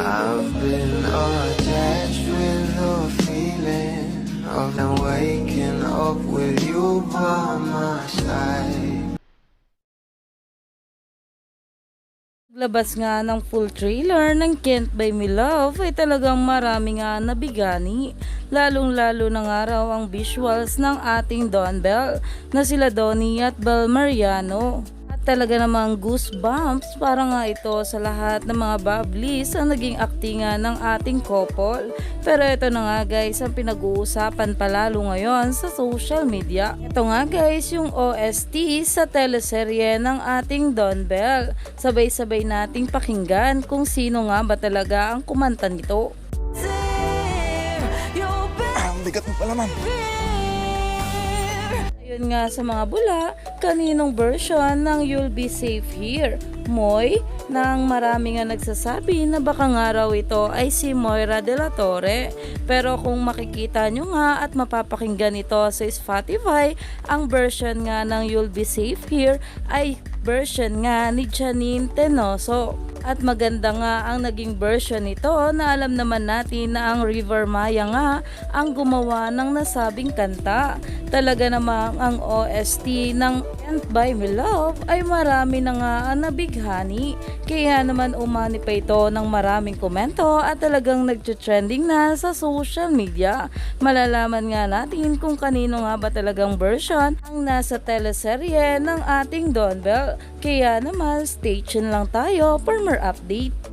I've been attached with the feeling of now waking up with you by my side. Labas nga ng full trailer ng Can't Buy Me Love ay talagang marami nga nabigani. Lalong-lalo na nga raw ang visuals ng ating Don Bell na sila Donnie at Bel Mariano. Talaga namang goosebumps para nga ito sa lahat ng mga bablis ang naging aktingan ng ating couple. Pero ito na nga guys ang pinag-uusapan palalo ngayon sa social media. Ito nga guys yung OST sa teleserye ng ating Don Bell. Sabay-sabay nating pakinggan kung sino nga ba talaga ang kumanta nito. Ang bigat mo pala, ma'am. Ayun nga sa mga bula, kaninong version ng You'll Be Safe Here? Moy, nang marami nga nagsasabi na baka nga raw ito ay si Moira de la Torre. Pero kung makikita nyo nga at mapapakinggan ito sa Spotify, ang version nga ng You'll Be Safe Here ay version nga ni Janine Tenoso. At maganda nga ang naging version nito na alam naman natin na ang River Maya nga ang gumawa ng nasabing kanta. Talaga namang ang OST ng Can't Buy Me Love ay marami na nga ang nabighani. Kaya naman umani pa ito ng maraming komento at talagang nagtutrending na sa social media. Malalaman nga natin kung kanino nga ba talagang version ang nasa teleserye ng ating Don Bell. Kaya naman stay tuned lang tayo for more update.